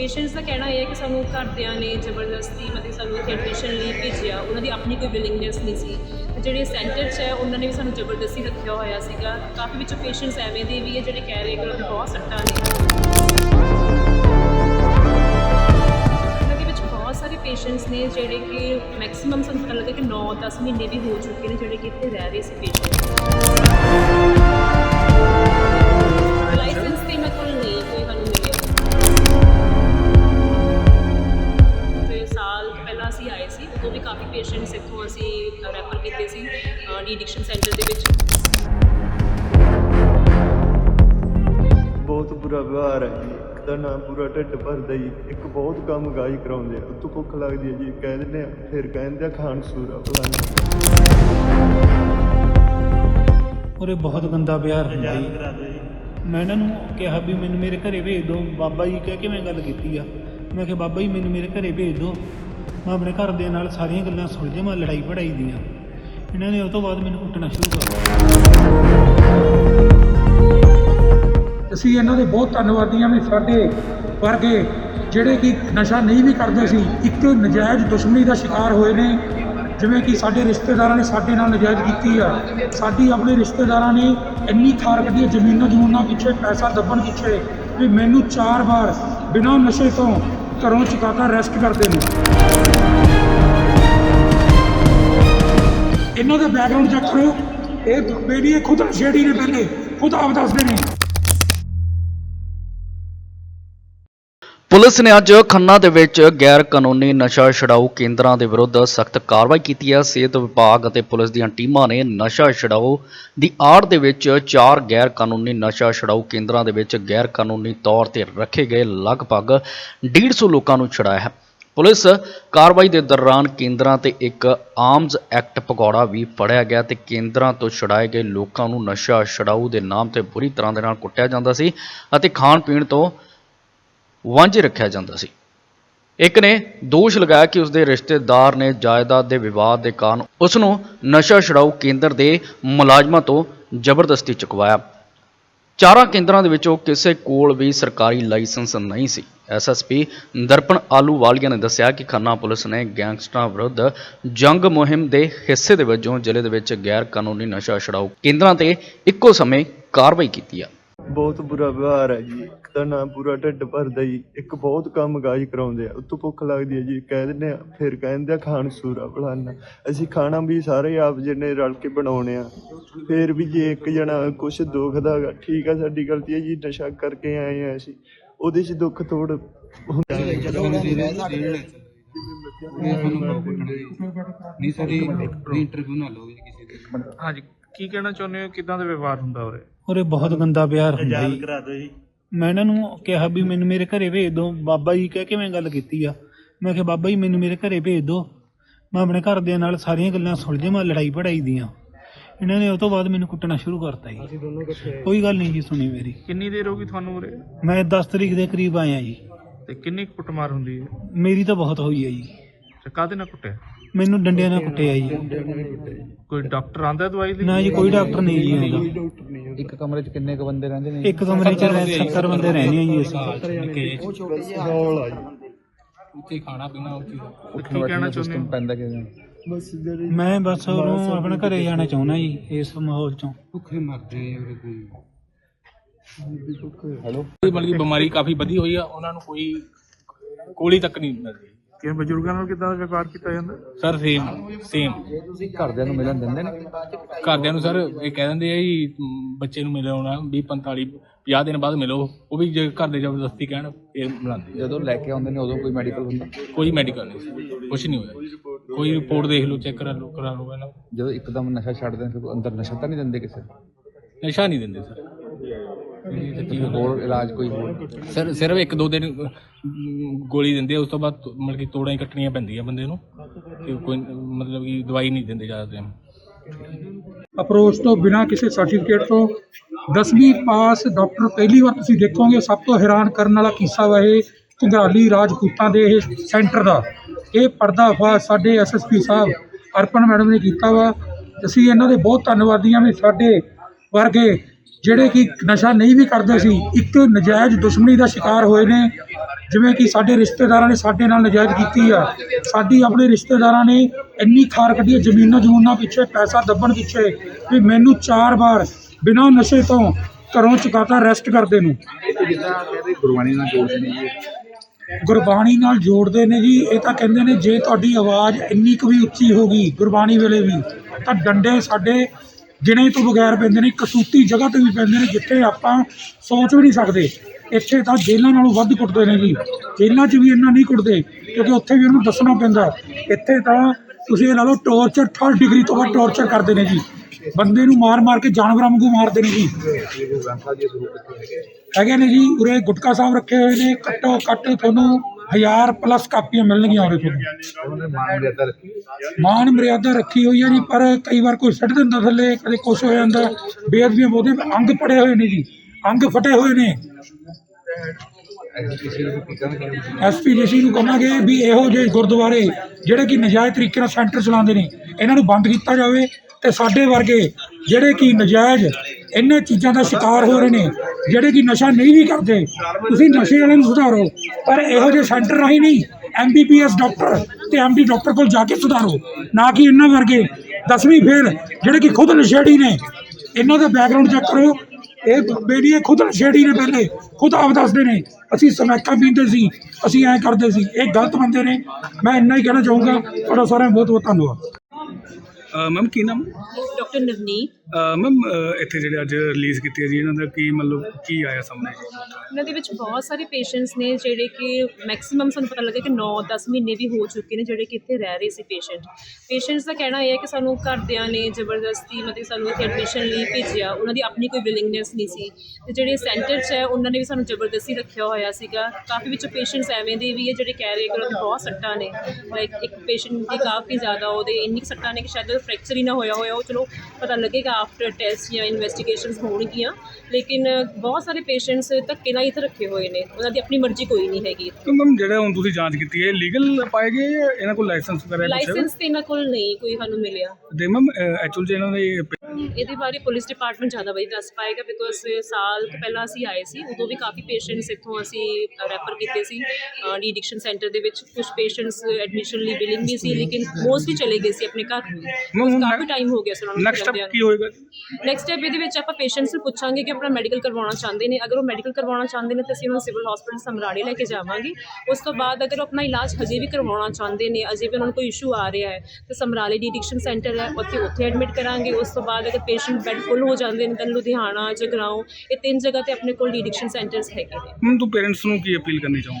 Patients ਦਾ ਕਹਿਣਾ ਇਹ ਹੈ ਕਿ ਸਾਨੂੰ ਘਰਦਿਆਂ ਨੇ ਜ਼ਬਰਦਸਤੀ ਮਤਲਬ ਸਾਨੂੰ ਇੱਥੇ ਐਡਮਿਸ਼ਨ ਲਈ ਭੇਜਿਆ, ਉਹਨਾਂ ਦੀ ਆਪਣੀ ਕੋਈ ਵਿਲਿੰਗਨੈਸ ਨਹੀਂ ਸੀ। ਤੇ ਜਿਹੜੇ ਸੈਂਟਰ 'ਚ ਹੈ, ਉਹਨਾਂ ਨੇ ਵੀ ਸਾਨੂੰ ਜ਼ਬਰਦਸਤੀ ਰੱਖਿਆ ਹੋਇਆ ਸੀਗਾ। ਕਾਫੀ ਵਿੱਚ ਪੇਸ਼ੈਂਟਸ ਐਵੇਂ ਦੇ ਵੀ ਹੈ ਜਿਹੜੇ ਕਹਿ ਰਹੇ ਕਿ ਉਹਨਾਂ ਨੂੰ ਬਹੁਤ ਸੱਟਾਂ ਨੇ। ਦੇ ਵਿੱਚ ਬਹੁਤ ਸਾਰੇ ਪੇਸ਼ੈਂਟਸ ਨੇ ਜਿਹੜੇ ਕਿ ਮੈਕਸਿਮਮ ਸਾਨੂੰ ਪਤਾ ਲੱਗਾ ਕਿ 9-10 ਮਹੀਨੇ ਵੀ ਹੋ ਚੁੱਕੇ ਨੇ ਜਿਹੜੇ ਕਿ ਇੱਥੇ ਰਹਿ ਰਹੇ ਸੀ ਪੇਸ਼ੈਂਟਸ ਅਸੀਂ ਰੈਫਰ ਕੀਤੇ ਸੀ ਡੀ ਐਡਿਕਸ਼ਨ ਸੈਂਟਰ ਦੇ ਵਿੱਚ। ਬਹੁਤ ਬੁਰਾ ਵਿਵਹਾਰ ਹੈ ਜੀ। ਇੱਕ ਤਾਂ ਨਾ ਪੂਰਾ ਢਿੱਡ ਭਰਦਾ ਜੀ ਇੱਕ ਬਹੁਤ ਕੰਮ ਗਾਈ ਕਰਾਉਂਦੇ ਆ। ਉਤੋਂ ਭੁੱਖ ਲੱਗਦੀ ਹੈ ਜੀ ਕਹਿ ਦਿੰਦੇ ਆ ਫਿਰ ਕਹਿੰਦੇ ਆ ਖਾਣ ਸੂਰਾ ਫਲਾਣਾ ਉਰੇ ਬਹੁਤ ਗੰਦਾ ਵਿਹਾਰ ਹੁੰਦਾ ਜੀ। ਮੈਂ ਇਹਨਾਂ ਨੂੰ ਕਿਹਾ ਵੀ ਮੈਨੂੰ ਮੇਰੇ ਘਰੇ ਭੇਜ ਦਿਓ। ਬਾਬਾ ਜੀ ਕਹਿ ਕੇ ਮੈਂ ਗੱਲ ਕੀਤੀ ਆ। ਮੈਂ ਕਿਹਾ ਬਾਬਾ ਜੀ ਮੈਨੂੰ ਮੇਰੇ ਘਰੇ ਭੇਜ ਦਿਓ। ਮੈਂ ਆਪਣੇ ਘਰ ਦੇ ਨਾਲ ਸਾਰੀਆਂ ਗੱਲਾਂ ਸੁਣ ਮੈਂ ਲੜਾਈ ਪੜਾਈ ਦੀਆਂ। ਇਹਨਾਂ ਨੇ ਉਸ ਤੋਂ ਬਾਅਦ ਮੈਨੂੰ ਕੁੱਟਣਾ ਸ਼ੁਰੂ ਕਰ ਦਿੱਤਾ। ਅਸੀਂ ਇਹਨਾਂ ਦੇ ਬਹੁਤ ਧੰਨਵਾਦੀ ਹਾਂ ਵੀ ਸਾਡੇ ਵਰਗੇ ਜਿਹੜੇ ਕਿ ਨਸ਼ਾ ਨਹੀਂ ਵੀ ਕਰਦੇ ਸੀ, ਇੱਕ ਨਜਾਇਜ਼ ਦੁਸ਼ਮਣੀ ਦਾ ਸ਼ਿਕਾਰ ਹੋਏ ਨੇ। ਜਿਵੇਂ ਕਿ ਸਾਡੇ ਰਿਸ਼ਤੇਦਾਰਾਂ ਨੇ ਸਾਡੇ ਨਾਲ ਨਜਾਇਜ਼ ਕੀਤੀ ਆ। ਸਾਡੀ ਆਪਣੇ ਰਿਸ਼ਤੇਦਾਰਾਂ ਨੇ ਇੰਨੀ ਖਾਰ ਕੱਢੀ ਹੈ ਜ਼ਮੀਨਾਂ ਜਮੂਨਾਂ ਪਿੱਛੇ, ਪੈਸਾ ਦੱਬਣ ਪਿੱਛੇ, ਵੀ ਮੈਨੂੰ ਚਾਰ ਵਾਰ ਬਿਨਾਂ ਨਸ਼ੇ ਤੋਂ ਘਰੋਂ ਚੁਕਾ ਕੇ ਅਰੈਸਟ ਕਰਦੇ ਨੇ। ਇਹਨਾਂ ਦਾ ਬੈਕਗ੍ਰਾਉਂਡ ਚੈੱਕ ਕਰੋ। ਇਹ ਮੇਰੀ ਖੁਦ ਨਸ਼ੇੜੀ ਨੇ ਪਹਿਲੇ ਖੁਦ ਆਪ ਦੱਸਦੇ ਨੇ। ਪੁਲਿਸ ਨੇ ਅੱਜ ਖੰਨਾ ਦੇ ਵਿੱਚ ਗੈਰ ਕਾਨੂੰਨੀ ਨਸ਼ਾ ਛਡਾਊ ਕੇਂਦਰਾਂ ਦੇ ਵਿਰੁੱਧ ਸਖਤ ਕਾਰਵਾਈ ਕੀਤੀ ਹੈ। ਸਿਹਤ ਵਿਭਾਗ ਅਤੇ ਪੁਲਿਸ ਦੀਆਂ ਟੀਮਾਂ ਨੇ ਨਸ਼ਾ ਛਡਾਊ ਦੀ ਆੜ ਦੇ ਵਿੱਚ ਚਾਰ ਗੈਰ ਕਾਨੂੰਨੀ ਨਸ਼ਾ ਛਡਾਊ ਕੇਂਦਰਾਂ ਦੇ ਵਿੱਚ ਗੈਰ ਕਾਨੂੰਨੀ ਤੌਰ ਤੇ ਰੱਖੇ ਗਏ, ਲਗਭਗ 150 ਲੋਕਾਂ ਨੂੰ ਛਡਾਇਆ ਹੈ। ਪੁਲਿਸ ਕਾਰਵਾਈ ਦੇ ਦੌਰਾਨ ਕੇਂਦਰਾਂ ਤੇ ਇੱਕ ਆਰਮਜ਼ ਐਕਟ ਪਕੌੜਾ ਵੀ ਫੜਿਆ ਗਿਆ ਤੇ ਕੇਂਦਰਾਂ ਤੋਂ ਛੁਡਾਏ ਗਏ ਲੋਕਾਂ ਨੂੰ ਨਸ਼ਾ ਛਡਾਊ ਦੇ ਨਾਮ ਤੇ ਬੁਰੀ ਤਰ੍ਹਾਂ ਦੇ ਨਾਲ ਕੁੱਟਿਆ ਜਾਂਦਾ ਸੀ ਅਤੇ ਖਾਣ ਪੀਣ ਤੋਂ ਵਾਂਝੇ ਰੱਖਿਆ ਜਾਂਦਾ ਸੀ। ਇੱਕ ਨੇ ਦੋਸ਼ ਲਗਾਇਆ ਕਿ ਉਸਦੇ ਰਿਸ਼ਤੇਦਾਰ ਨੇ ਜਾਇਦਾਦ ਦੇ ਵਿਵਾਦ ਦੇ ਕਾਰਨ ਉਸ ਨੂੰ ਨਸ਼ਾ ਛਡਾਊ ਕੇਂਦਰ ਦੇ ਮੁਲਾਜ਼ਮਾਂ ਤੋਂ ਜ਼ਬਰਦਸਤੀ ਚੁਕਵਾਇਆ। ਚਾਰਾਂ ਕੇਂਦਰਾਂ ਦੇ ਵਿੱਚੋਂ ਕਿਸੇ ਕੋਲ ਵੀ ਸਰਕਾਰੀ ਲਾਇਸੈਂਸ ਨਹੀਂ ਸੀ। ਐਸਐਸਪੀ ਦਰਪਣ ਆਲੂਵਾਲੀਆ ਨੇ ਦੱਸਿਆ ਕਿ ਖੰਨਾ ਪੁਲਿਸ ਨੇ ਗੈਂਗਸਟਰਾਂ ਵਿਰੁੱਧ ਜੰਗ ਮੁਹਿੰਮ ਦੇ ਹਿੱਸੇ ਦੇ ਵਜੋਂ ਜ਼ਿਲ੍ਹੇ ਦੇ ਵਿੱਚ ਗੈਰ ਕਾਨੂੰਨੀ ਨਸ਼ਾ ਛਡਾਊ ਕੇਂਦਰਾਂ ਤੇ ਇੱਕੋ ਸਮੇਂ ਕਾਰਵਾਈ ਕੀਤੀ ਹੈ ਬਹੁਤ ਬੁਰਾ ਵਿਵਹਾਰ ਹੈ ਜੀ। ਇੱਕ ਤਾਂ ਨਾ ਪੂਰਾ ਢਿੱਡ ਭਰਦਾ ਜੀ। ਇੱਕ ਬਹੁਤ ਕੰਮ ਗਾਈ ਕਰਾਉਂਦੇ ਆ। ਉਤੋਂ ਭੁੱਖ ਲੱਗਦੀ ਹੈ ਜੀ। ਕਹਿ ਦਿੰਦੇ ਆ ਫਿਰ ਕਹਿੰਦੇ ਆ ਖਾਣ ਸੂਰਾ ਫਲਾਣਾ ਅਸੀਂ ਖਾਣਾ ਵੀ ਸਾਰੇ ਆਪ ਜਿਹਨੇ ਰਲ ਕੇ ਬਣਾਉਣੇ ਆ। ਫਿਰ ਵੀ ਜੇ ਇੱਕ ਜਣਾ ਕੁਛ ਦੁਖਦਾ ਗਾ ਠੀਕ ਆ ਸਾਡੀ ਗਲਤੀ ਹੈ ਜੀ ਨਸ਼ਾ ਕਰਕੇ ਆਏ ਆ ਅਸੀਂ। ਉਹਦੇ 'ਚ ਦੁੱਖ ਥੋੜ ਹੁੰਦਾ ਨਹੀਂ ਸਾਡੀ ਇੰਟਰਵਿਊ ਨਾ ਲਓ ਜੀ ਕਿਸੇ ਦੀ। ਹਾਂਜੀ। ਕੀ ਕਹਿਣਾ ਚਾਹੁੰਦੇ ਹੋ? ਕਿਦਾਂ ਦਾ ਵਿਵਹਾਰ ਹੁੰਦਾ ਉਰੇ? ਉਰੇ ਬਹੁਤ ਗੰਦਾ ਵਿਹਾਰ ਹੁੰਦਾ ਜੀ। ਮੈਂ ਇਹਨਾਂ ਨੂੰ ਕਿਹਾ ਵੀ ਮੈਨੂੰ ਮੇਰੇ ਘਰੇ ਭੇਜ ਦਿਓ। ਬਾਬਾ ਜੀ ਕਹਿ ਕੇ ਮੈਂ ਗੱਲ ਕੀਤੀ ਆ। ਮੈਂ ਕਿਹਾ ਬਾਬਾ ਜੀ ਮੈਨੂੰ ਮੇਰੇ ਘਰੇ ਭੇਜ ਦਿਓ। ਮੈਂ ਆਪਣੇ ਘਰ ਦੇ ਨਾਲ ਸਾਰੀਆਂ ਗੱਲਾਂ ਸੁਣ ਜੇ ਮੈਂ ਲੜਾਈ ਪੜਾਈ ਦੀਆਂ। ਇਹਨਾਂ ਨੇ ਉਸ ਤੋਂ ਬਾਅਦ ਮੈਨੂੰ ਕੁੱਟਣਾ ਸ਼ੁਰੂ ਕਰਤਾ ਜੀ। ਕੋਈ ਗੱਲ ਨਹੀਂ ਜੀ ਸੁਣੀ ਮੇਰੀ। ਕਿੰਨੀ ਦੇਰ ਹੋ ਗਈ ਤੁਹਾਨੂੰ ਉਰੇ? ਮੈਂ 10 ਤਰੀਕ ਦੇ ਕਰੀਬ ਆਇਆ ਜੀ। ਤੇ ਕਿੰਨੀ ਕੁ ਕੁੱਟਮਾਰ ਹੁੰਦੀ ਹੈ? ਮੇਰੀ ਤਾਂ ਬਹੁਤ ਹੋਈ ਹੈ ਜੀ। ਤੇ ਕਾਹਦੇ ਨਾਲ ਕੁੱਟਿਆ? ਮੈਨੂੰ ਡੰਡਿਆਂ ਨਾਲ ਕੁੱਟਿਆ ਜੀ। ਕੋਈ ਡਾਕਟਰ ਆਂਦਾ ਦਵਾਈ ਲਈ ਨਾ ਜੀ ਕੋਈ ਡਾਕਟਰ ਨਹੀਂ ਜੀ ਆਉਂਦਾ। ਇੱਕ ਕਮਰੇ 'ਚ ਕਿੰਨੇ ਕ ਬੰਦੇ ਰਹਿੰਦੇ ਨੇ? ਇੱਕ ਕਮਰੇ 'ਚ ਰਹਿ 70 ਬੰਦੇ ਰਹਿੰਦੇ ਆ ਜੀ ਅਸੀਂ। ਉੱਥੇ ਖਾਣਾ ਪੀਣਾ ਉੱਥੇ ਤੇ ਕੀ ਕਹਿਣਾ ਚਾਹੁੰਦੇ ਹੋ? ਪੈਂਦਾ ਕਿਵੇਂ? ਬਸ ਜਿਹੜੇ ਮੈਂ ਬਸ ਉਹਨੂੰ ਆਪਣੇ ਘਰੇ ਜਾਣਾ ਚਾਹੁੰਦਾ ਜੀ ਇਸ ਮਾਹੌਲ 'ਚੋਂ। ਭੁੱਖੇ ਮਰਦੇ ਆ ਕੋਈ। ਕੋਈ ਮਤਲਬ ਕਿ ਬਿਮਾਰੀ ਕਾਫੀ ਵਧੀ ਹੋਈ ਆ ਉਹਨਾਂ ਨੂੰ ਕੋਈ ਗੋਲੀ ਤੱਕ ਨਹੀਂ ਮਿਲਦੀ। ਕਿ ਬਜ਼ੁਰਗਾਂ ਨਾਲ ਕਿਦਾਂ ਵਿਵਹਾਰ ਕੀਤਾ ਜਾਂਦਾ? ਸਰ ਸੇਮ ਸੇਮ ਤੁਸੀਂ ਘਰਦਿਆਂ ਨੂੰ ਮਿਲਣ ਦਿੰਦੇ ਨੇ? ਘਰਦਿਆਂ ਨੂੰ ਸਰ ਇਹ ਕਹਿ ਦਿੰਦੇ ਆ ਜੀ ਮ, ਬੱਚੇ ਨੂੰ ਮਿਲਾਉਣਾ 20 45 50 ਦਿਨ ਬਾਅਦ ਮਿਲੋ। ਉਹ ਵੀ ਜੇ ਘਰ ਦੇ ਜ਼ਬਰਦਸਤੀ ਕਹਿਣ ਇਹ ਮਿਲਾਉਂਦੇ। ਜਦੋਂ ਲੈ ਕੇ ਆਉਂਦੇ ਨੇ ਉਦੋਂ ਕੋਈ ਮੈਡੀਕਲ ਹੁੰਦਾ? ਕੋਈ ਮੈਡੀਕਲ ਨਹੀਂ ਕੁਝ ਨਹੀਂ ਹੋਇਆ ਕੋਈ ਰਿਪੋਰਟ ਦੇਖ ਲਓ ਚੈੱਕ ਕਰਾ ਲਓ ਕਰਾ ਲਓ ਇਹਨਾਂ ਨੂੰ। ਜਦੋਂ ਇੱਕਦਮ ਨਸ਼ਾ ਛੱਡਦੇ ਨੇ ਫਿਰ ਅੰਦਰ ਨਸ਼ਾ ਤਾਂ ਨਹੀਂ ਦਿੰਦੇ ਕਿਸੇ ਨੂੰ? ਨਸ਼ਾ ਨਹੀਂ ਦਿੰਦੇ ਸਰ ਤਾਂ ਕੀ ਹੋਰ ਇਲਾਜ ਕੋਈ ਹੋਰ ਸਰ ਸਿਰਫ ਇੱਕ ਦੋ ਦਿਨ ਅਮ, ਗੋਲੀ ਦਿੰਦੇ ਆ ਉਸ ਤੋਂ ਬਾਅਦ ਤੋ- ਮਤਲਬ ਕਿ ਤੋੜਾਂ ਹੀ ਕੱਟਣੀਆਂ ਪੈਂਦੀਆਂ ਬੰਦੇ ਨੂੰ ਤੇ ਕੋਈ ਮਤਲਬ ਕਿ ਦਵਾਈ ਨਹੀਂ ਦਿੰਦੇ ਜ਼ਿਆਦਾ ਟਾਈਮ ਅਪਰੋਚ ਤੋਂ ਬਿਨਾਂ ਕਿਸੇ ਸਰਟੀਫਿਕੇਟ ਤੋਂ 10ਵੀਂ ਪਾਸ ਡਾਕਟਰ ਪਹਿਲੀ ਵਾਰ ਤੁਸੀਂ ਦੇਖੋਗੇ ਸਭ ਤੋਂ ਹੈਰਾਨ ਕਰਨ ਵਾਲਾ ਕਿੱਸਾ ਵਾ ਇਹ ਝੰਗਰਾਲੀ ਰਾਜਪੂਤਾਂ ਦੇ ਇਹ ਸੈਂਟਰ ਦਾ। ਇਹ ਪਰਦਾਫਾਸ਼ ਸਾਡੇ ਐਸਐਸਪੀ ਸਾਹਿਬ ਅਰਪਣ ਮੈਡਮ ਨੇ ਕੀਤਾ ਵਾ। ਅਸੀਂ ਇਹਨਾਂ ਦੇ ਬਹੁਤ ਧੰਨਵਾਦੀ ਹਾਂ ਵੀ ਸਾਡੇ ਵਰਗੇ ਜਿਹੜੇ ਕਿ ਨਸ਼ਾ ਨਹੀਂ ਵੀ ਕਰਦੇ ਸੀ ਇੱਕ ਨਜਾਇਜ਼ ਦੁਸ਼ਮਣੀ ਦਾ ਸ਼ਿਕਾਰ ਹੋਏ ਨੇ ਜਿਵੇਂ ਕਿ ਸਾਡੇ ਰਿਸ਼ਤੇਦਾਰਾਂ ਨੇ ਸਾਡੇ ਨਾਲ ਨਜਾਇਜ਼ ਕੀਤੀ ਆ। ਸਾਡੀ ਆਪਣੇ ਰਿਸ਼ਤੇਦਾਰਾਂ ਨੇ ਇੰਨੀ ਖਾਰ ਕੱਢੀ ਜ਼ਮੀਨਾਂ ਜਮੂਨਾਂ ਪਿੱਛੇ ਪੈਸਾ ਦੱਬਣ ਪਿੱਛੇ ਵੀ ਮੈਨੂੰ ਚਾਰ ਵਾਰ ਬਿਨਾਂ ਨਸ਼ੇ ਤੋਂ ਘਰੋਂ ਚੁਕਾਤਾ ਅਰੈਸਟ ਕਰਦੇ ਨੂੰ। ਗੁਰਬਾਣੀ ਨਾਲ ਜੋੜਦੇ ਨੇ ਜੀ। ਗੁਰਬਾਣੀ ਨਾਲ ਜੋੜਦੇ ਨੇ ਜੀ ਇਹ ਤਾਂ ਕਹਿੰਦੇ ਨੇ ਜੇ ਤੁਹਾਡੀ ਆਵਾਜ਼ ਇੰਨੀ ਕੁ ਵੀ ਉੱਚੀ ਹੋ ਗਈ ਗੁਰਬਾਣੀ ਵੇਲੇ ਵੀ ਤਾਂ ਡੰਡੇ ਸਾਡੇ ਗਿਣੇ ਤੋਂ ਬਗੈਰ ਪੈਂਦੇ ਨੇ ਕਸੂਤੀ ਜਗ੍ਹਾ ਤੇ ਵੀ ਪੈਂਦੇ ਨੇ ਜਿੱਥੇ ਆਪਾਂ ਸੋਚ ਵੀ ਨਹੀਂ ਸਕਦੇ। ਇੱਥੇ ਤਾਂ ਜੇਲ੍ਹਾਂ ਨਾਲੋਂ ਵੱਧ ਕੁੱਟਦੇ ਨੇ ਜੀ। ਜੇਲ੍ਹਾਂ 'ਚ ਵੀ ਇੰਨਾ ਨਹੀਂ ਕੁੱਟਦੇ, ਕਿਉਂਕਿ ਉੱਥੇ ਵੀ ਉਹਨੂੰ ਦੱਸਣਾ ਪੈਂਦਾ। ਇੱਥੇ ਤਾਂ ਤੁਸੀਂ ਇਹ ਲਾ ਲਓ ਟੌਰਚਰ 3rd ਡਿਗਰੀ ਤੋਂ ਵੱਧ ਟੌਰਚਰ ਕਰਦੇ ਨੇ ਜੀ। ਬੰਦੇ ਨੂੰ ਮਾਰ ਮਾਰ ਕੇ ਜਾਨਵਰਾਂ ਵਾਂਗੂ ਮਾਰਦੇ ਨੇ ਜੀ। ਹੈਗੇ ਨੇ ਜੀ, ਉਰੇ ਗੁਟਕਾ ਸਾਹਿਬ ਰੱਖੇ ਹੋਏ ਨੇ, ਘੱਟੋ ਘੱਟ ਤੁਹਾਨੂੰ ਹਜ਼ਾਰ ਪਲੱਸ ਕਾਪੀਆਂ ਮਿਲਣਗੀਆਂ ਤੁਹਾਨੂੰ ਉਹਨੇ ਮਾਨ ਮਰਿਆਦਾ ਰੱਖੀ। ਮਾਨ ਮਰਿਆਦਾ ਰੱਖੀ ਹੋਈ ਹੈ ਜੀ ਪਰ ਕਈ ਵਾਰ ਕੋਈ ਸੱਟ ਦਿੰਦਾ ਥੱਲੇ ਕਦੇ ਕੁਛ ਹੋ ਜਾਂਦਾ ਬੇਅਦਬੀਆਂ ਬਹੁਤੇ ਅੰਗ ਪੜੇ ਹੋਏ ਨੇ ਜੀ ਅੰਗ ਫਟੇ ਹੋਏ ਨੇ। ਕਹਿਣਾ ਐਸਪੀਜੀਸੀ ਨੂੰ ਕਹਾਂਗੇ ਵੀ ਇਹੋ ਜਿਹੇ ਗੁਰਦੁਆਰੇ ਜਿਹੜੇ ਕਿ ਨਜਾਇਜ਼ ਤਰੀਕੇ ਨਾਲ ਸੈਂਟਰ ਚਲਾਉਂਦੇ ਨੇ ਇਹਨਾਂ ਨੂੰ ਬੰਦ ਕੀਤਾ ਜਾਵੇ ਤੇ ਸਾਡੇ ਵਰਗੇ ਜਿਹੜੇ ਕਿ ਨਜਾਇਜ਼ ਇਹਨਾਂ ਚੀਜ਼ਾਂ ਦਾ ਸ਼ਿਕਾਰ ਹੋ ਰਹੇ ਨੇ, ਜਿਹੜੇ ਕਿ ਨਸ਼ਾ ਨਹੀਂ ਵੀ ਕਰਦੇ। ਤੁਸੀਂ ਨਸ਼ੇ ਵਾਲਿਆਂ ਨੂੰ ਸੁਧਾਰੋ, ਪਰ ਇਹੋ ਜਿਹੇ ਸੈਂਟਰ ਰਾਹੀਂ ਨਹੀਂ ਐਮਬੀਬੀਐਸ ਡਾਕਟਰ ਤੇ ਐਮਡੀ ਡਾਕਟਰ ਕੋਲ ਜਾ ਕੇ ਸੁਧਾਰੋ। ਨਾ ਕਿ ਇਹਨਾਂ ਵਰਗੇ। 10ਵੀਂ ਫੇਲ ਜਿਹੜੇ ਕਿ ਖੁਦ ਨਸ਼ੇੜੀ ਨੇ, ਇਹਨਾਂ ਦਾ ਬੈਕਗ੍ਰਾਉਂਡ ਚੈੱਕ ਕਰੋ। ਇਹ ਬਾਬੇ ਖੁਦ ਨਸ਼ੇੜੀ ਨੇ ਪਹਿਲੇ, ਖੁਦ ਆਪ ਦੱਸਦੇ ਨੇ, ਅਸੀਂ ਸਮੈਕਾਂ ਪੀਂਦੇ ਸੀ, ਅਸੀਂ ਐਂ ਕਰਦੇ ਸੀ, ਇਹ ਗਲਤ ਬੰਦੇ ਨੇ। ਮੈਂ ਇੰਨਾ ਹੀ ਕਹਿਣਾ ਚਾਹੂੰਗਾ, ਤੁਹਾਡਾ ਸਾਰਿਆਂ ਦਾ ਬਹੁਤ ਬਹੁਤ ਧੰਨਵਾਦ। ਮੈਮ ਕੀ ਨਾਮ? ਡਾਕਟਰ ਨਵਨੀਤ ਮੈਮ ਇੱਥੇ ਜਿਹੜੇ ਅੱਜ ਰਿਲੀਜ਼ ਕੀਤੀ ਹੈ ਜੀ ਇਹਨਾਂ ਦਾ ਕੀ ਮਤਲਬ ਕੀ ਆਇਆ ਸਾਹਮਣੇ? ਜੀ ਇਹਨਾਂ ਦੇ ਵਿੱਚ ਬਹੁਤ ਸਾਰੇ ਪੇਸ਼ੈਂਟਸ ਨੇ ਜਿਹੜੇ ਕਿ ਮੈਕਸਿਮਮ ਸਾਨੂੰ ਪਤਾ ਲੱਗਾ ਕਿ 9-10 ਮਹੀਨੇ ਵੀ ਹੋ ਚੁੱਕੇ ਨੇ ਜਿਹੜੇ ਕਿ ਇੱਥੇ ਰਹਿ ਰਹੇ ਸੀ ਪੇਸ਼ੈਂਟ ਪੇਸ਼ੈਂਟਸ ਦਾ ਕਹਿਣਾ ਇਹ ਹੈ ਕਿ ਸਾਨੂੰ ਘਰਦਿਆਂ ਨੇ ਜ਼ਬਰਦਸਤੀ ਮਤਲਬ ਸਾਨੂੰ ਇੱਥੇ ਐਡਮਿਸ਼ਨ ਲਈ ਭੇਜਿਆ। ਉਹਨਾਂ ਦੀ ਆਪਣੀ ਕੋਈ ਵਿਲਿੰਗਨੈਸ ਨਹੀਂ ਸੀ। ਤੇ ਜਿਹੜੇ ਸੈਂਟਰ 'ਚ ਹੈ ਉਹਨਾਂ ਨੇ ਵੀ ਸਾਨੂੰ ਜ਼ਬਰਦਸਤੀ ਰੱਖਿਆ ਹੋਇਆ ਸੀਗਾ। ਕਾਫੀ ਵਿੱਚ ਪੇਸ਼ੈਂਟਸ ਐਵੇਂ ਦੇ ਵੀ ਹੈ ਜਿਹੜੇ ਕਹਿ ਰਹੇ ਕਿ ਉਹਨਾਂ ਦੇ ਬਹੁਤ ਸੱਟਾਂ ਨੇ। ਲਾਈਕ ਇੱਕ ਪੇਸ਼ੈਂਟ ਦੀ ਕਾਫੀ ਜ਼ਿਆਦਾ ਉਹਦੇ ਇੰਨੀ ਸੱਟਾਂ ਨੇ ਕਿ ਸ਼ਾਇਦ ਫ੍ਰੈਕਚਰ ਹੀ ਨਾ ਹੋਇਆ ਹੋਇਆ ਉਹ ਚਲੋ ਪਤਾ ਲੱਗੇਗਾ ਆਫਟਰ ਟੈਸਟ ਜਾਂ ਇਨਵੈਸਟੀਗੇਸ਼ਨਸ ਹੋਣਗੀਆਂ। ਲੇਕਿਨ ਬਹੁਤ ਸਾਰੇ ਪੇਸ਼ੈਂਟਸ ਧੱਕੇ ਨਾਲ ਇੱਥੇ ਰੱਖੇ ਹੋਏ ਨੇ। ਉਹਨਾਂ ਦੀ ਆਪਣੀ ਮਰਜ਼ੀ ਕੋਈ ਨਹੀਂ ਹੈਗੀ। ਤਾਂ ਮੈਮ ਜਿਹੜਾ ਹੁਣ ਤੁਸੀਂ ਜਾਂਚ ਕੀਤੀ ਹੈ ਲੀਗਲ ਪਾਏ ਗਏ ਜਾਂ ਇਹਨਾਂ ਕੋਲ ਲਾਇਸੈਂਸ ਵਗੈਰਾ ਲਾਇਸੈਂਸ ਤੇ ਇਹਨਾਂ ਕੋਲ ਨਹੀਂ ਕੋਈ ਸਾਨੂੰ ਮਿਲਿਆ। ਤੇ ਮੈਮ ਐਕਚੁਅਲ ਚ ਇਹਨਾਂ ਦੇ ਇਹਦੇ ਬਾਰੇ ਪੁਲਿਸ ਡਿਪਾਰਟਮੈਂਟ ਜ਼ਿਆਦਾ ਵਧੀਆ ਦੱਸ ਪਾਏਗਾ ਬਿਕੋਜ਼ ਸਾਲ ਪਹਿਲਾਂ ਅਸੀਂ ਆਏ ਸੀ। ਉਦੋਂ ਵੀ ਕਾਫੀ ਪੇਸ਼ੈਂਟਸ ਇੱਥੋਂ ਅਸੀਂ ਰੈਫਰ ਕੀਤੇ ਸੀ। ਡੀ ਐਡਿਕਸ਼ਨ ਸੈਂਟਰ ਦੇ ਵਿੱਚ ਕੁਝ ਪੇਸ਼ੈਂਟਸ ਐਡਮਿਸ਼ਨ ਲਈ ਬਿਲਿੰਗ ਨਹੀਂ ਸੀ ਲੇਕਿਨ ਮੋਸਟਲੀ ਚਲੇ ਗਏ ਸੀ ਆਪਣੇ ਘਰ। ਨੂੰ ਹੁਣ ਕਾਫੀ ਟਾਈਮ ਹੋ ਗਿਆ ਸੀ ਉਹਨਾਂ ਨੂੰ ਨੈਕਸਟ ਸਟੈਪ ਕੀ ਹੋਏਗਾ? ਨੈਕਸਟ ਸਟੈਪ ਇਹਦੇ ਵਿੱਚ ਆਪਾਂ ਪੇਸ਼ੈਂਟਸ ਨੂੰ ਪੁੱਛਾਂਗੇ ਕਿ ਆਪਣਾ ਮੈਡੀਕਲ ਕਰਵਾਉਣਾ ਚਾਹੁੰਦੇ ਨੇ। ਅਗਰ ਉਹ ਮੈਡੀਕਲ ਕਰਵਾਉਣਾ ਚਾਹੁੰਦੇ ਨੇ ਤਾਂ ਅਸੀਂ ਉਹਨਾਂ ਨੂੰ ਸਿਵਲ ਹਸਪੀਟਲ ਸਮਰਾੜੇ ਲੈ ਕੇ ਜਾਵਾਂਗੇ। ਉਸ ਤੋਂ ਬਾਅਦ ਅਗਰ ਉਹ ਆਪਣਾ ਇਲਾਜ ਹਜੇ ਵੀ ਕਰਵਾਉਣਾ ਚਾਹੁੰਦੇ ਨੇ ਅਜੇ ਵੀ ਉਹਨਾਂ ਨੂੰ ਕੋਈ ਇਸ਼ੂ ਆ ਰਿਹਾ ਹੈ ਤਾਂ ਸਮਰਾਲੇ ਡੀ ਐਡਿਕਸ਼ਨ ਸੈਂਟਰ ਹੈ ਉੱਥੇ ਉੱਥੇ ਐਡਮਿਟ ਕਰਾਂਗੇ। ਉਸ ਤੋਂ ਬਾਅਦ ਅਗਰ ਪੇਸ਼ੈਂਟ ਬੈੱਡ ਫੁੱਲ ਹੋ ਜਾਂਦੇ ਨੇ ਤਾਂ ਲੁਧਿਆਣਾ ਜਗਰਾਉਂ ਇਹ ਤਿੰਨ ਜਗ੍ਹਾ ਤੇ ਆਪਣੇ ਕੋਲ ਡੀ ਐਡਿਕਸ਼ਨ ਸੈਂਟਰਸ ਹੈਗੇ ਨੇ। ਹੁਣ ਤੂੰ ਪੇਰੈਂਟਸ ਨੂੰ ਕੀ ਅਪੀਲ ਕਰਨੀ ਚਾਹੂੰ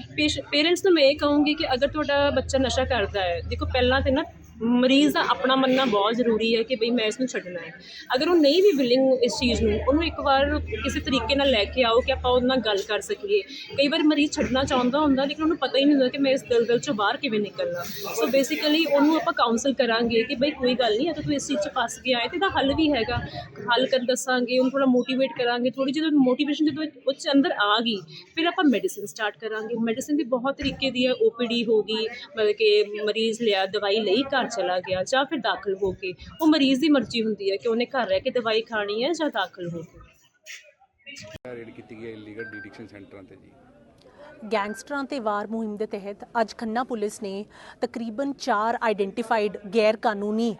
ਪੇਰੈਂਟਸ ਨੂੰ ਮੈਂ ਇਹ ਕਹੂੰਗੀ ਕਿ ਅਗਰ ਤੁਹਾਡਾ ਬੱਚਾ ਨਸ਼ਾ ਕਰਦਾ ਹੈ ਦੇਖੋ ਪਹਿਲਾਂ ਤੇ ਨਾ ਮਰੀਜ਼ ਦਾ ਆਪਣਾ ਮੰਨਣਾ ਬਹੁਤ ਜ਼ਰੂਰੀ ਹੈ ਕਿ ਬਈ ਮੈਂ ਇਸ ਨੂੰ ਛੱਡਣਾ ਹੈ। ਅਗਰ ਉਹ ਨਹੀਂ ਵੀ ਵਿਲਿੰਗ ਇਸ ਚੀਜ਼ ਨੂੰ, ਉਹਨੂੰ ਇੱਕ ਵਾਰ ਕਿਸੇ ਤਰੀਕੇ ਨਾਲ ਲੈ ਕੇ ਆਓ ਕਿ ਆਪਾਂ ਉਹਦੇ ਨਾਲ ਗੱਲ ਕਰ ਸਕੀਏ। ਕਈ ਵਾਰ ਮਰੀਜ਼ ਛੱਡਣਾ ਚਾਹੁੰਦਾ ਹੁੰਦਾ, ਲੇਕਿਨ ਉਹਨੂੰ ਪਤਾ ਹੀ ਨਹੀਂ ਹੁੰਦਾ ਕਿ ਮੈਂ ਇਸ ਦਲਦਲ ਚੋਂ ਬਾਹਰ ਕਿਵੇਂ ਨਿਕਲਣਾ। ਸੋ ਬੇਸਿਕਲੀ ਉਹਨੂੰ ਆਪਾਂ ਕਾਉਂਸਲ ਕਰਾਂਗੇ ਕਿ ਬਈ ਕੋਈ ਗੱਲ ਨਹੀਂ, ਅਗਰ ਤੂੰ ਇਸ ਚੀਜ਼ 'ਚ ਫਸ ਗਿਆ ਹੈ ਤੇ ਇਹਦਾ ਹੱਲ ਵੀ ਹੈਗਾ। ਹੱਲ ਕਰ ਦੱਸਾਂਗੇ, ਉਹਨੂੰ ਥੋੜਾ ਮੋਟੀਵੇਟ ਕਰਾਂਗੇ ਥੋੜੀ ਜਿਹੀ ਮੋਟੀਵੇਸ਼ਨ ਜਦੋਂ ਉਹ 'ਚ ਅੰਦਰ ਆ ਗਈ, ਫਿਰ ਆਪਾਂ ਮੈਡੀਸਿਨ ਸਟਾਰਟ ਕਰਾਂਗੇ। ਮੈਡੀਸਿਨ ਵੀ ਬਹੁਤ ਤਰੀਕੇ ਦੀ ਹੈ ਓਪੀਡੀ ਹੋ ਗਈ, ਮਤਲਬ ਕਿ ਮਰੀਜ਼ ਲਿਆ, ਦਵਾਈ ਲਈ ਘਰ ਚਲਾ ਗਿਆ ਜਾਂ ਫਿਰ ਦਾਖਲ ਹੋ ਕੇ ਉਹ ਮਰੀਜ਼ ਦੀ ਮਰਜ਼ੀ ਹੁੰਦੀ ਹੈ ਕਿ ਉਹਨੇ ਘਰ ਰਹਿ ਕੇ ਦਵਾਈ ਖਾਣੀ ਹੈ ਜਾਂ ਦਾਖਲ ਹੋ ਕੇ। ਰੇਡ ਕੀਤੀ ਗਈ ਇਲੀਗਲ ਡਿਡਿਕਸ਼ਨ ਸੈਂਟਰਾਂ ਤੇ ਜੀ। ਗੈਂਗਸਟਰਾਂ ਤੇ ਵਾਰ ਮੁਹਿੰਮ ਦੇ ਤਹਿਤ ਅੱਜ ਖੰਨਾ ਪੁਲਿਸ ਨੇ ਤਕਰੀਬਨ 4 ਆਈਡੈਂਟੀਫਾਈਡ ਗੈਰ ਕਾਨੂੰਨੀ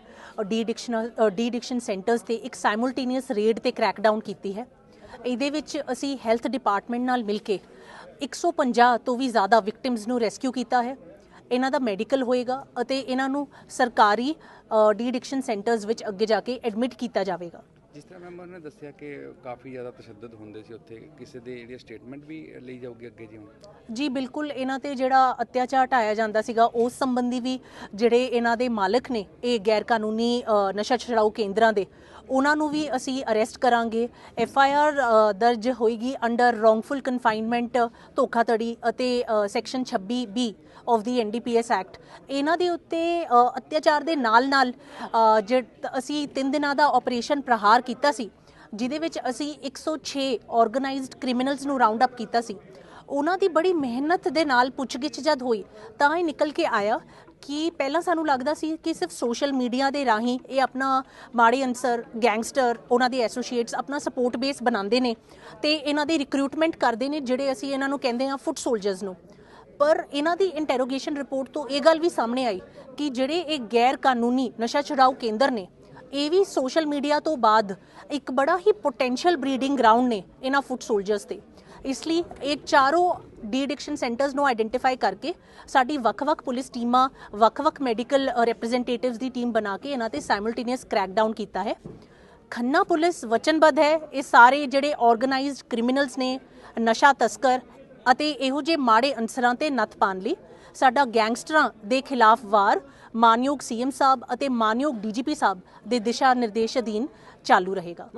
de addiction de addiction centres ਤੇ ਇੱਕ ਸਾਈਮਲਟੇਨੀਅਸ ਰੇਡ ਤੇ ਕ੍ਰੈਕਡਾਊਨ ਕੀਤੀ ਹੈ। ਇਹਦੇ ਵਿੱਚ ਅਸੀਂ ਹੈਲਥ ਡਿਪਾਰਟਮੈਂਟ ਨਾਲ ਮਿਲ ਕੇ 150 ਤੋਂ ਵੀ ਜ਼ਿਆਦਾ ਵਿਕਟਿਮਸ ਨੂੰ ਰੈਸਕਿਊ ਕੀਤਾ ਹੈ। ਇਹਨਾਂ ਦਾ ਮੈਡੀਕਲ ਹੋਏਗਾ ਅਤੇ ਇਹਨਾਂ ਨੂੰ ਸਰਕਾਰੀ ਡੀ ਐਡਿਕਸ਼ਨ ਸੈਂਟਰਸ ਵਿੱਚ ਅੱਗੇ ਜਾ ਕੇ ਐਡਮਿਟ ਕੀਤਾ ਜਾਵੇਗਾ। ਜਿਸ ਤਰ੍ਹਾਂ ਮੈਂਬਰ ਨੇ ਦੱਸਿਆ ਕਿ ਕਾਫੀ ਜ਼ਿਆਦਾ ਤਸ਼ੱਦਦ ਹੁੰਦੇ ਸੀ ਉੱਥੇ ਕਿਸੇ ਦੇ ਜਿਹੜੀ ਸਟੇਟਮੈਂਟ ਵੀ ਲਈ ਜਾਊਗੀ ਅੱਗੇ ਜੀ ਹੁਣ ਜੀ ਬਿਲਕੁਲ ਇਹਨਾਂ ਤੇ ਜਿਹੜਾ ਅਤਿਆਚਾਰ ਢਾਇਆ ਜਾਂਦਾ ਸੀਗਾ ਉਸ ਸੰਬੰਧੀ ਵੀ ਜਿਹੜੇ ਇਹਨਾਂ ਦੇ ਮਾਲਕ ਨੇ ਇਹ ਗੈਰ ਕਾਨੂੰਨੀ ਨਸ਼ਾ ਛਡਾਊ ਕੇਂਦਰਾਂ ਦੇ ਉਹਨਾਂ ਨੂੰ ਵੀ ਅਸੀਂ ਅਰੈਸਟ ਕਰਾਂਗੇ। ਐਫ ਆਈ ਆਰ ਦਰਜ ਹੋਏਗੀ ਅੰਡਰ ਰੋਂਗਫੁਲ ਕਨਫਾਈਨਮੈਂਟ ਧੋਖਾਧੜੀ ਅਤੇ section 26 B of the NDPS act ਇਹਨਾਂ ਦੇ ਉੱਤੇ ਅਤਿਆਚਾਰ ਦੇ ਨਾਲ-ਨਾਲ ਅ, ਅਸੀਂ 3 ਦਿਨਾਂ ਦਾ ਆਪਰੇਸ਼ਨ ਪ੍ਰਹਾਰ ਕੀਤਾ ਸੀ ਜਿਹਦੇ ਵਿੱਚ ਅਸੀਂ 106 ਆਰਗੇਨਾਈਜ਼ਡ ਕ੍ਰਿਮੀਨਲਸ ਨੂੰ ਰਾਉਂਡ ਅਪ ਕੀਤਾ ਸੀ। ਉਹਨਾਂ ਦੀ ਬੜੀ ਮਿਹਨਤ ਦੇ ਨਾਲ ਪੁੱਛਗਿੱਛ ਜਦ ਹੋਈ ਤਾਂ ਇਹ ਨਿਕਲ ਕੇ ਆਇਆ ਕਿ ਪਹਿਲਾਂ ਸਾਨੂੰ ਲੱਗਦਾ ਸੀ ਕਿ ਸਿਰਫ ਸੋਸ਼ਲ ਮੀਡੀਆ ਦੇ ਰਾਹੀਂ ਇਹ ਆਪਣਾ ਮਾੜੇ ਅਨਸਰ ਗੈਂਗਸਟਰ ਉਹਨਾਂ ਦੇ ਐਸੋਸੀਏਟਸ ਆਪਣਾ ਸਪੋਰਟ ਬੇਸ ਬਣਾਉਂਦੇ ਨੇ ਤੇ ਇਹਨਾਂ ਦੀ ਰਿਕਰੂਟਮੈਂਟ ਕਰਦੇ ਨੇ, ਜਿਹੜੇ ਅਸੀਂ ਇਹਨਾਂ ਨੂੰ ਕਹਿੰਦੇ ਆ ਫੁੱਟ ਸੋਲਜਰਸ ਨੂੰ। ਪਰ ਇਹਨਾਂ ਦੀ ਇੰਟਰੋਗੇਸ਼ਨ ਰਿਪੋਰਟ ਤੋਂ ਇਹ ਗੱਲ ਵੀ ਸਾਹਮਣੇ ਆਈ ਕਿ ਜਿਹੜੇ ਇਹ ਗੈਰ ਕਾਨੂੰਨੀ ਨਸ਼ਾ ਛੁਡਾਊ ਕੇਂਦਰ ਨੇ, ਇਹ ਵੀ ਸੋਸ਼ਲ ਮੀਡੀਆ ਤੋਂ ਬਾਅਦ ਇੱਕ ਬੜਾ ਹੀ ਪੋਟੈਂਸ਼ੀਅਲ ਬਰੀਡਿੰਗ ਗਰਾਊਂਡ ਨੇ ਇਹਨਾਂ ਫੁੱਟ ਸੋਲਜਰਸ ਤੇ। ਇਸ ਲਈ ਇਹ ਚਾਰੋਂ ਡੀ ਐਡਿਕਸ਼ਨ ਸੈਂਟਰਸ ਨੂੰ ਆਈਡੈਂਟੀਫਾਈ ਕਰਕੇ ਸਾਡੀ ਵੱਖ-ਵੱਖ ਪੁਲਿਸ ਟੀਮਾਂ, ਵੱਖ-ਵੱਖ ਮੈਡੀਕਲ ਰਿਪਰੈਜ਼ੈਂਟੇਟਿਵਸ ਦੀ ਟੀਮ ਬਣਾ ਕੇ ਇਹਨਾਂ ਤੇ ਸਾਈਮਲਟੇਨੀਅਸ ਕ੍ਰੈਕਡਾਊਨ ਕੀਤਾ ਹੈ। ਖੰਨਾ ਪੁਲਿਸ ਵਚਨਬੱਧ ਹੈ, ਇਹ ਸਾਰੇ ਜਿਹੜੇ ਆਰਗੇਨਾਈਜ਼ਡ ਕ੍ਰਿਮੀਨਲਸ ਨੇ, ਨਸ਼ਾ ਤਸਕਰ ਅਤੇ ਇਹੋ ਜਿਹੇ ਮਾੜੇ ਅਨਸਰਾਂ ਤੇ ਨੱਥ ਪਾਉਣ ਲਈ ਸਾਡਾ ਗੈਂਗਸਟਰਾਂ ਦੇ ਖਿਲਾਫ ਵਾਰ ਮਾਨਯੋਗ ਸੀਐਮ ਸਾਹਿਬ ਅਤੇ ਮਾਨਯੋਗ ਡੀਜੀਪੀ ਸਾਹਿਬ ਦੇ ਦਿਸ਼ਾ ਨਿਰਦੇਸ਼ ਅਧੀਨ ਚਾਲੂ ਰਹੇਗਾ।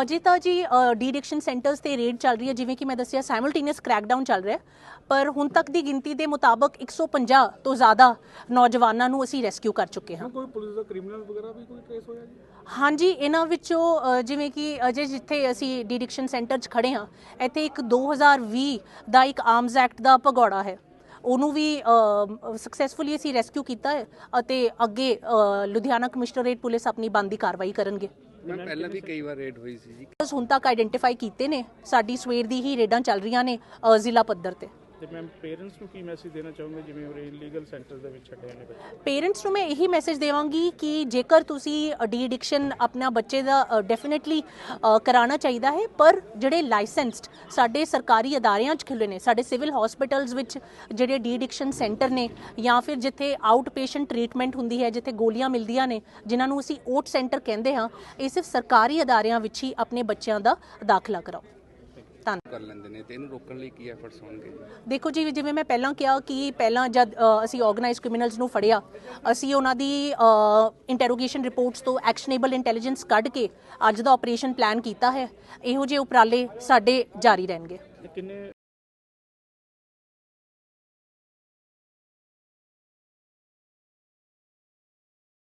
ਅਜੇ ਤਾਂ ਜੀ ਡੀ ਐਡਿਕਸ਼ਨ ਸੈਂਟਰਸ ਤੇ ਰੇਡ ਚੱਲ ਰਹੀ ਹੈ ਜਿਵੇਂ ਕਿ ਮੈਂ ਦੱਸਿਆ ਸਾਈਮਲਟੇਨੀਅਸ ਕ੍ਰੈਕਡਾਊਨ ਚੱਲ ਰਿਹਾ ਪਰ ਹੁਣ ਤੱਕ ਦੀ ਗਿਣਤੀ ਦੇ ਮੁਤਾਬਕ 150 ਤੋਂ ਜ਼ਿਆਦਾ ਨੌਜਵਾਨਾਂ ਨੂੰ ਅਸੀਂ ਰੈਸਕਿਊ ਕਰ ਚੁੱਕੇ ਹਾਂ। ਕੋਈ ਪੁਲਿਸ ਦਾ ਕ੍ਰਿਮੀਨਲ ਵਗੈਰਾ ਵੀ ਕੋਈ ਕੇਸ ਹੋਇਆ ਜੀ? ਹਾਂਜੀ ਇਹਨਾਂ ਵਿੱਚੋਂ ਜਿਵੇਂ ਕਿ ਅਜੇ ਜਿੱਥੇ ਅਸੀਂ ਡੀ ਐਡਿਕਸ਼ਨ ਸੈਂਟਰ 'ਚ ਖੜੇ ਹਾਂ ਇੱਥੇ ਇੱਕ 2020 ਦਾ ਇੱਕ ਆਰਮਸ ਐਕਟ ਦਾ ਭਗੌੜਾ ਹੈ। ਉਹਨੂੰ ਵੀ ਸਕਸੈਸਫੁਲੀ ਅਸੀਂ ਰੈਸਕਿਊ ਕੀਤਾ ਹੈ ਅਤੇ ਅੱਗੇ ਲੁਧਿਆਣਾ ਕਮਿਸ਼ਨਰੇਟ ਪੁਲਿਸ ਆਪਣੀ ਬੰਦੀ ਕਾਰਵਾਈ ਕਰਨਗੇ। ਮੈਂ ਪਹਿਲਾਂ ਵੀ ਕਈ ਵਾਰ ਰੇਡ ਹੋਈ ਸੀ ਜੀ। ਹੁਣ ਤੱਕ ਆਇਡੈਂਟੀਫਾਈ ਕੀਤੇ ਨੇ ਸਾਡੀ ਸਵੇਰ ਦੀ ਹੀ ਰੇਡਾਂ ਚੱਲ ਰਹੀਆਂ ਨੇ ਜ਼ਿਲ੍ਹਾ ਪੱਧਰ ਤੇ। ਤੇ ਮੈਮ ਪੇਰੈਂਟਸ ਨੂੰ ਕੀ ਮੈਸੇਜ ਦੇਣਾ ਚਾਹੋਗੇ ਜਿਵੇਂ ਉਹ ਇਲੀਗਲ ਸੈਂਟਰ ਦੇ ਵਿੱਚ ਛੱਡੇ ਨੇ ਬੱਚੇ? ਪੇਰੈਂਟਸ ਨੂੰ ਮੈਂ ਇਹੀ ਮੈਸੇਜ ਦੇਵਾਂਗੀ ਕਿ ਜੇਕਰ ਤੁਸੀਂ ਡੀ ਐਡਿਕਸ਼ਨ ਆਪਣਾ ਬੱਚੇ ਦਾ ਡੈਫੀਨਿਟਲੀ ਕਰਾਉਣਾ ਚਾਹੀਦਾ ਹੈ, ਪਰ ਜਿਹੜੇ ਲਾਇਸੈਂਸਡ ਸਾਡੇ ਸਰਕਾਰੀ ਅਦਾਰਿਆਂ 'ਚ ਖੁੱਲੇ ਨੇ, ਸਾਡੇ ਸਿਵਲ ਹਸਪੀਟਲਸ ਵਿੱਚ ਜਿਹੜੇ ਡੀ ਐਡਿਕਸ਼ਨ ਸੈਂਟਰ ਨੇ, ਜਾਂ ਫਿਰ ਜਿੱਥੇ ਆਊਟ ਪੇਸ਼ੈਂਟ ਟ੍ਰੀਟਮੈਂਟ ਹੁੰਦੀ ਹੈ, ਜਿੱਥੇ ਗੋਲੀਆਂ ਮਿਲਦੀਆਂ ਨੇ, ਜਿਨ੍ਹਾਂ ਨੂੰ ਅਸੀਂ ਓਟ ਸੈਂਟਰ ਕਹਿੰਦੇ ਹਾਂ, ਇਹ ਸਿਰਫ ਸਰਕਾਰੀ ਅਦਾਰਿਆਂ ਵਿੱਚ ਹੀ ਆਪਣੇ ਬੱਚਿਆਂ ਦਾ ਦਾਖਲਾ ਕਰਾਓ। ਧੰਨਵਾਦ ਕਰ ਲੈਂਦੇ ਨੇ ਤੇ ਇਹਨੂੰ ਰੋਕਣ ਲਈ ਕੀ ਐਫਰਟਸ ਹੋਣਗੇ? ਦੇਖੋ ਜੀ ਜਿਵੇਂ ਮੈਂ ਪਹਿਲਾਂ ਕਿਹਾ ਕਿ ਪਹਿਲਾਂ ਜਦ ਅਸੀਂ ਆਰਗੇਨਾਈਜ਼ਡ ਕ੍ਰਿਮੀਨਲਸ ਨੂੰ ਫੜਿਆ ਅਸੀਂ ਉਹਨਾਂ ਦੀ ਇੰਟਰੋਗੇਸ਼ਨ ਰਿਪੋਰਟਸ ਤੋਂ ਐਕਸ਼ਨੇਬਲ ਇੰਟੈਲੀਜੈਂਸ ਕੱਢ ਕੇ ਅੱਜ ਦਾ ਆਪਰੇਸ਼ਨ ਪਲਾਨ ਕੀਤਾ ਹੈ। ਇਹੋ ਜਿਹੇ ਉਪਰਾਲੇ ਸਾਡੇ ਜਾਰੀ ਰਹਿਣਗੇ। ਕਿੰਨੇ